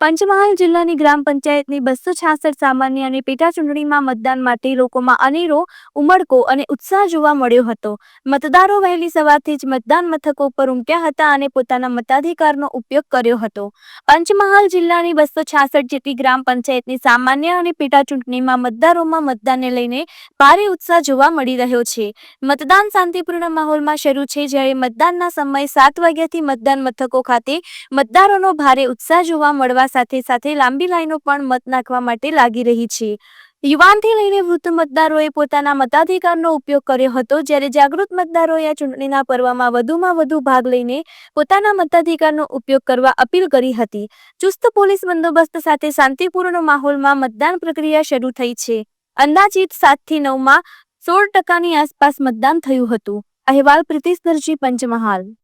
પંચમહાલ જિલ્લાની ગ્રામ પંચાયતની બસો છાસઠ સામાન્ય અને પેટા ચૂંટણીમાં મતદાન માટે લોકોમાં અનેરો ઉમળકો અને ઉત્સાહ જોવા મળ્યો હતો. મતદારો વહેલી સવારથી જ મતદાન મથકો પર ઉમટ્યા હતા અને પોતાના મતાધિકારનો ઉપયોગ કર્યો હતો. પંચમહાલ જિલ્લાની બસો છાસઠ જેટલી ગ્રામ પંચાયતની સામાન્ય અને પેટા ચૂંટણીમાં મતદારોમાં મતદાનને લઈને ભારે ઉત્સાહ જોવા મળી રહ્યો છે. મતદાન શાંતિપૂર્ણ માહોલમાં શરૂ છે જ્યારે મતદાનના સમય સાત વાગ્યાથી મતદાન મથકો ખાતે મતદારોનો ભારે ઉત્સાહ જોવા મળવા સાથે સાથે લાંબી લાઈનો પણ મત નાખવા માટે લાગી રહી છે. યુવાનથી લઈને વૃદ્ધ મતદારોએ પોતાના મતાધિકારનો ઉપયોગ કર્યો હતો. જ્યારે જાગૃત મતદારોએ આ ચૂંટણીના પર્વમાં વધુમાં વધુ ભાગ લઈને પોતાના મતાધિકારનો ઉપયોગ કરવા અપીલ કરી હતી. ચુસ્ત પોલીસ બંદોબસ્ત સાથે શાંતિપૂર્ણ માહોલમાં મતદાન પ્રક્રિયા શરૂ થઈ છે. અંદાજિત સાતથી નવમાં સોળ ટકાની આસપાસ મતદાન થયું હતું. અહેવાલ પ્રિતિશ પંચમહાલ.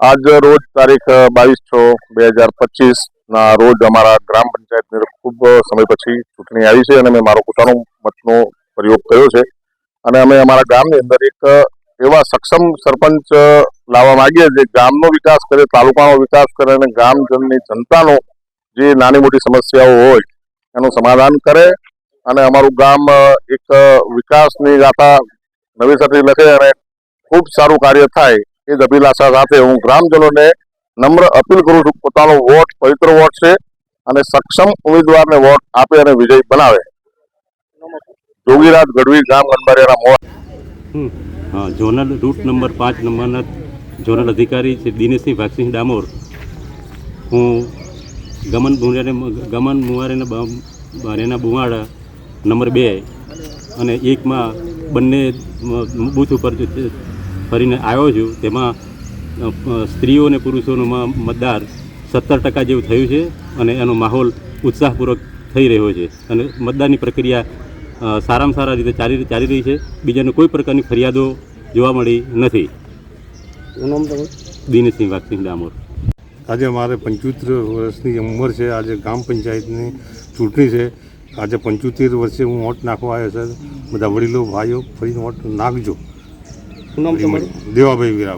આજ રોજ તારીખ બાવીસ છ, બે હજાર પચીસ ના રોજ અમારા ગ્રામ પંચાયતની ખૂબ સમય પછી ચૂંટણી આવી છે અને મેં મારો પોતાનો મતનો પ્રયોગ કર્યો છે. અને અમે અમારા ગામની અંદર એક એવા સક્ષમ સરપંચ લાવવા માંગીએ જે ગામનો વિકાસ કરે, તાલુકાનો વિકાસ કરે અને ગામજનની જનતાનો જે નાની મોટી સમસ્યાઓ હોય એનું સમાધાન કરે અને અમારું ગામ એક વિકાસની ગાથા નવેસરથી લખે અને ખૂબ સારું કાર્ય થાય એ જ અભિલાષા સાથે હું ગ્રામજનોને નમ્ર અપીલ કરું છું પોતાનો વોટ, પવિત્ર વોટ છે અને સક્ષમ ઉમેદવારને વોટ આપે અને વિજય બનાવે. જોગીરાજ ગઢવી, ગામ ગંબારિયાના મોડ ઝોનલ રૂટ નંબર પાંચ નંબરના ઝોનલ અધિકારી છે દિનેશસિંહ ભાગસિંહ ડામોર. હું ગમન મુવારે ગમન મુવારેના બારેના બુવાડા નંબર બે અને એકમાં બંને બૂથ ઉપર ફરીને આવ્યો છું તેમાં સ્ત્રીઓ અને પુરુષોનું મતદાર સત્તર ટકા જેવું થયું છે અને એનો માહોલ ઉત્સાહપૂર્વક થઈ રહ્યો છે. અને મતદાનની પ્રક્રિયા સારામાં સારા રીતે ચાલી ચાલી રહી છે. બીજાને કોઈ પ્રકારની ફરિયાદો જોવા મળી નથી. દિનેશસિંહ વાઘસિંહ ડામોર. આજે મારે પંચોતેર વર્ષની ઉંમર છે. આજે ગ્રામ પંચાયતની ચૂંટણી છે. આજે પંચોતેર વર્ષે હું વોટ નાખવા આવ્યો છે. બધા વડીલો ભાઈઓ ફરીને વોટ નાખજો. દેવાભાઈ વીરા